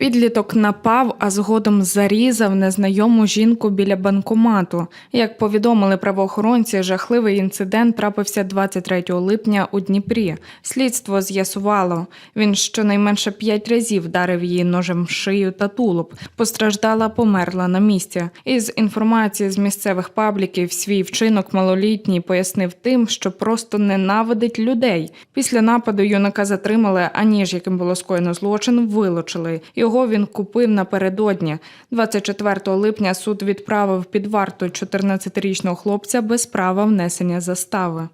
Підліток напав, а згодом зарізав незнайому жінку біля банкомату. Як повідомили правоохоронці, жахливий інцидент трапився 23 липня у Дніпрі. Слідство з'ясувало. Він щонайменше п'ять разів вдарив її ножем в шию та тулуб. Постраждала, померла на місці. Із інформації з місцевих пабліків свій вчинок малолітній пояснив тим, що просто ненавидить людей. Після нападу юнака затримали, а ніж, яким було скоєно злочин, вилучили. Його він купив напередодні. 24 липня суд відправив під варту 14-річного хлопця без права внесення застави.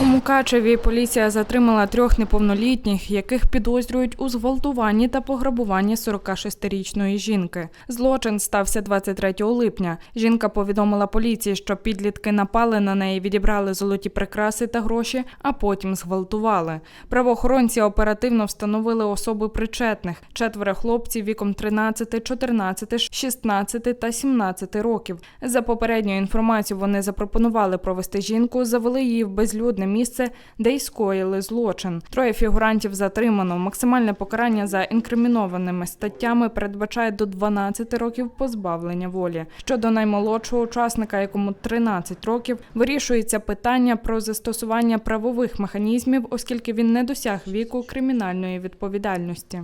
У Мукачеві поліція затримала трьох неповнолітніх, яких підозрюють у зґвалтуванні та пограбуванні 46-річної жінки. Злочин стався 23 липня. Жінка повідомила поліції, що підлітки напали на неї, відібрали золоті прикраси та гроші, а потім зґвалтували. Правоохоронці оперативно встановили особи причетних: четверо хлопців віком 13, 14, 16 та 17 років. За попередньою інформацією, вони запропонували провести жінку, завели її в безлюдне місце, де й скоїли злочин. Троє фігурантів затримано. Максимальне покарання за інкримінованими статтями передбачає до 12 років позбавлення волі. Щодо наймолодшого учасника, якому 13 років, вирішується питання про застосування правових механізмів, оскільки він не досяг віку кримінальної відповідальності.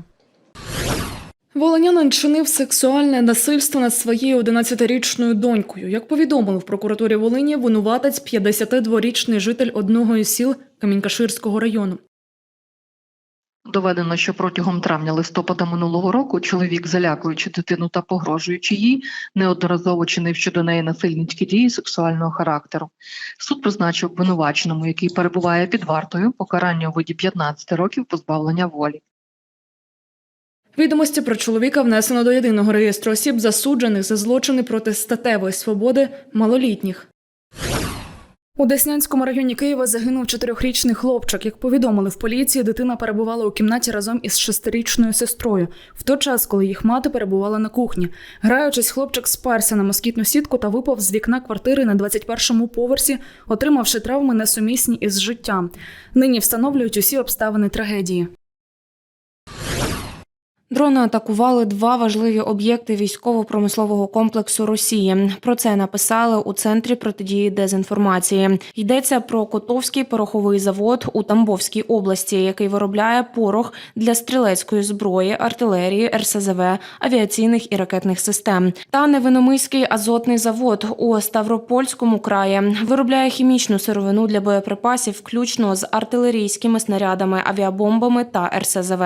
Волонянин чинив сексуальне насильство над своєю 11-річною донькою. Як повідомили в прокуратурі Волині, винуватець 52-річний житель одного із сіл Камінькаширського району. Доведено, що протягом травня-листопада минулого року чоловік, залякуючи дитину та погрожуючи їй, неодноразово чинив щодо неї насильницькі дії сексуального характеру. Суд призначив обвинуваченому, який перебуває під вартою, покарання у виді 15 років позбавлення волі. Відомості про чоловіка внесено до єдиного реєстру осіб, засуджених за злочини проти статевої свободи малолітніх. У Деснянському районі Києва загинув чотирьохрічний хлопчик. Як повідомили в поліції, дитина перебувала у кімнаті разом із шестирічною сестрою в той час, коли їх мати перебувала на кухні. Граючись, хлопчик спарся на москітну сітку та випав з вікна квартири на 21-му поверсі, отримавши травми несумісні із життям. Нині встановлюють усі обставини трагедії. Дрони атакували два важливі об'єкти військово-промислового комплексу Росії. Про це написали у центрі протидії дезінформації. Йдеться про Котовський пороховий завод у Тамбовській області, який виробляє порох для стрілецької зброї, артилерії, РСЗВ, авіаційних і ракетних систем. Та Невиномиський азотний завод у Ставропольському краї виробляє хімічну сировину для боєприпасів, включно з артилерійськими снарядами, авіабомбами та РСЗВ.